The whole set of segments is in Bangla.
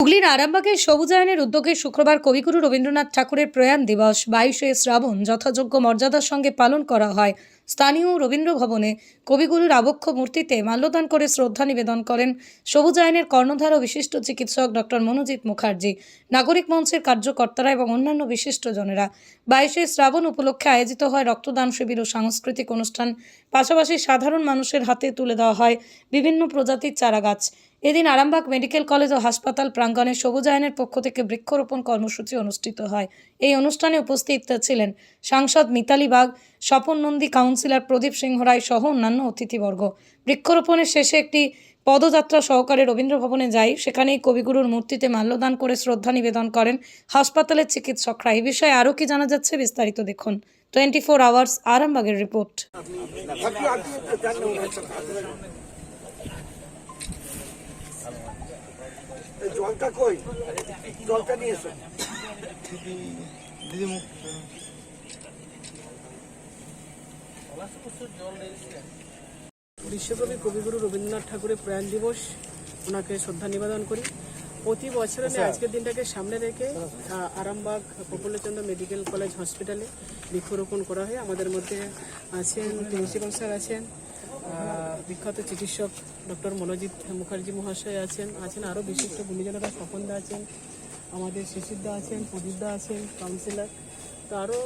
হুগলির আরামবাগের সবুজায়নের উদ্যোগে শুক্রবার কবিগুরু রবীন্দ্রনাথ ঠাকুরের প্রয়াণ দিবস বাইশে শ্রাবণ যথাযোগ্য মর্যাদার সঙ্গে পালন করা হয়। স্থানীয় রবীন্দ্র ভবনে কবিগুরুর আবক্ষ মূর্তিতে মাল্যদান করে শ্রদ্ধা নিবেদন করেন সবুজায়নের কর্ণধার ও বিশিষ্ট চিকিৎসক ডক্টর মনোজিৎ মুখার্জি, নাগরিক মঞ্চের কার্যকর্তারা এবং অন্যান্য বিশিষ্টজনেরা। বাইশে শ্রাবণ উপলক্ষে আয়োজিত হয় রক্তদান শিবির ও সাংস্কৃতিক অনুষ্ঠান। পাশাপাশি সাধারণ মানুষের হাতে তুলে দেওয়া হয় বিভিন্ন প্রজাতির চারাগাছ। এদিন আরামবাগ মেডিকেল কলেজ ও হাসপাতাল প্রাঙ্গণে সবুজায়নের পক্ষ থেকে বৃক্ষরোপণ কর্মসূচি অনুষ্ঠিত হয়। এই অনুষ্ঠানে উপস্থিত ছিলেন সাংসদ মিতালি বাগ, স্বপন নন্দী কাউন্সিলর প্রদীপ সিংহ রায় সহ অন্যান্য অতিথিবর্গ। বৃক্ষরোপণের শেষে একটি পদযাত্রা সহকারে রবীন্দ্র ভবনে যাই, সেখানেই কবিগুরুর মূর্তিতে মাল্যদান করে শ্রদ্ধা নিবেদন করেন হাসপাতালের চিকিৎসকরা। এই বিষয়ে আরও কি জানা যাচ্ছে বিস্তারিত দেখুন। টোয়েন্টি ফোর আওয়ার্স, আরামবাগের রিপোর্ট। জলটা কই? জলটা নিয়ে এসো বিশ্বকবি কবিগুরু রবীন্দ্রনাথ ঠাকুরের প্রয়াণ দিবস ওনাকে শ্রদ্ধা নিবেদন করি। প্রতি বছর আমি আজকের দিনটাকে সামনে রেখে আরামবাগ প্রফুল্লচন্দ্র মেডিকেল কলেজ হসপিটালে বৃক্ষরোপণ করা হয়। আমাদের মধ্যে আছেন প্রিন্সিপাল স্যার আছেন বিখ্যাত চিকিৎসক ডক্টর মনোজিৎ মুখার্জি মহাশয় আছেন আছেন আরও বিশিষ্ট গুণীজনেরা স্বপনদা আছেন আমাদের শিশিরদা আছেন প্রদীপদা আছেন কাউন্সিলর তো আরও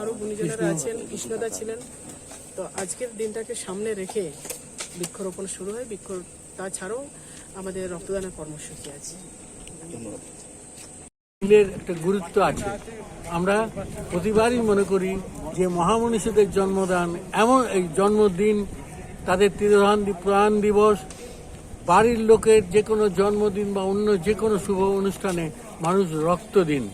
আরও গুণীজনেরা আছেন কৃষ্ণদা ছিলেন। তো আজকের দিনটাকে সামনে রেখে বৃক্ষরোপণ শুরু হয়। বৃক্ষ তাছাড়াও আমাদের রক্তদানের কর্মসূচি আছে। দিনের একটা গুরুত্ব আছে। আমরা প্রতিবারই মনে করি যে মহামনীষীদের জন্মদান এমন এই জন্মদিন তাদের তিরোধান প্রয়াণ দিবস। বাড়ির লোকের যে কোনো জন্মদিন বা অন্য যে কোনো শুভ অনুষ্ঠানে মানুষ রক্ত দিন।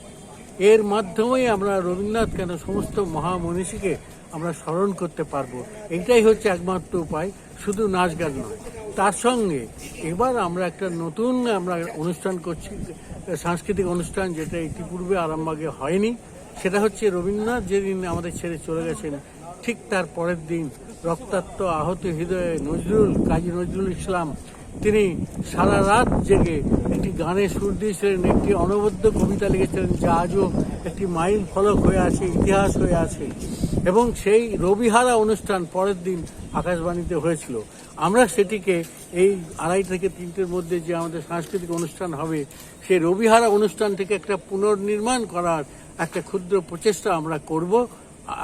এর মাধ্যমেই আমরা রবীন্দ্রনাথ কেন সমস্ত মহামনীষীকে আমরা স্মরণ করতে পারব? এইটাই হচ্ছে একমাত্র উপায়, শুধু নাচ গান নয়। তার সঙ্গে এবার আমরা একটা নতুন আমরা অনুষ্ঠান করছি, সাংস্কৃতিক অনুষ্ঠান যেটা ইতিপূর্বে আরামবাগে হয়নি। সেটা হচ্ছে রবীন্দ্রনাথ যেদিন আমাদের ছেড়ে চলে গেছেন ঠিক তার পরের দিন রক্তাক্ত আহত হৃদয়ে নজরুল, কাজী নজরুল ইসলাম, তিনি সারা রাত জেগে একটি গানে সুর দিয়েছিলেন, একটি অনবদ্য কবিতা লিখেছিলেন, যা আজও একটি মাইল ফলক হয়ে আছে, ইতিহাস হয়ে আছে। এবং সেই রবিহারা অনুষ্ঠান পরের দিন আকাশবাণীতে হয়েছিল। আমরা সেটিকে এই আড়াই থেকে তিনটের মধ্যে যে আমাদের সাংস্কৃতিক অনুষ্ঠান হবে, সেই রবিহারা অনুষ্ঠান থেকে একটা পুনর্নির্মাণ করার একটা ক্ষুদ্র প্রচেষ্টা আমরা করব।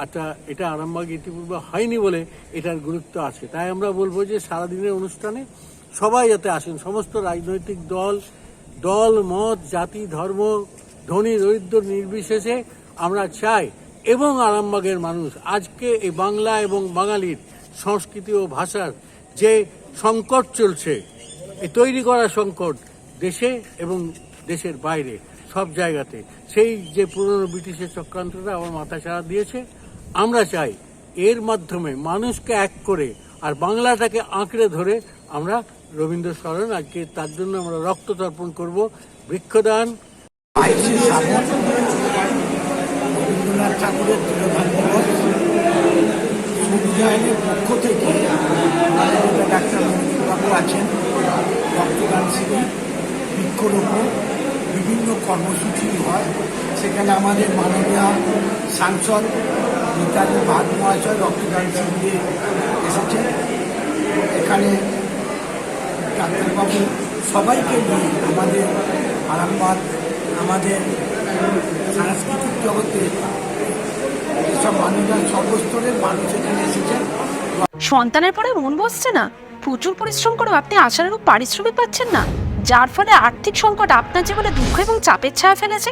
এটা এটা আরামবাগ ইতিপূর্বে হয়নি বলে এটার গুরুত্ব আছে। তাই আমরা বলব যে সারাদিনের অনুষ্ঠানে সবাই যাতে আসেন, সমস্ত রাজনৈতিক দল দল, মত, জাতি, ধর্ম, ধনী, দরিদ্র, নির্বিশেষে আমরা চাই এবং আরামবাগের মানুষ, আজকে এই বাংলা এবং বাঙালির সংস্কৃতি ও ভাষার যে সংকট চলছে, এই তৈরি করা সংকট দেশে এবং দেশের বাইরে, সব জায়গাতে। সেই যে পুরনো ব্রিটিশের চক্রান্তটা আমার মাথা ছাড়া দিয়েছে আমরা চাই এর মাধ্যমে মানুষকে এক করে আর বাংলাটাকে আঁকড়ে ধরে আমরা রবীন্দ্র স্মরণ, আজকে তার জন্য আমরা রক্ত তর্পণ করব। বৃক্ষদান। পক্ষ থেকে বিভিন্ন কর্মসূচি হয়। সেখানে আমাদের মাননীয় সাংসদ মিতালি ভাগ মহাশয়, রক্তদান শিবিরে এসেছেন। এখানে ডাক্তারবাবু সবাইকে নিয়ে আমাদের আরামবাগ, আমাদের সাংস্কৃতিক জগতে এসব মানুষরা সর্বস্তরের মানুষ এখানে এসেছেন। সন্তানের পরে মন বসছে না। প্রচুর পরিশ্রম করেও আপনি আশানুরূপ পারিশ্রমিক পাচ্ছেন না। যার ফলে আর্থিক সংকট আপনার জীবনে দুঃখ এবং চাপের ছায়া ফেলেছে।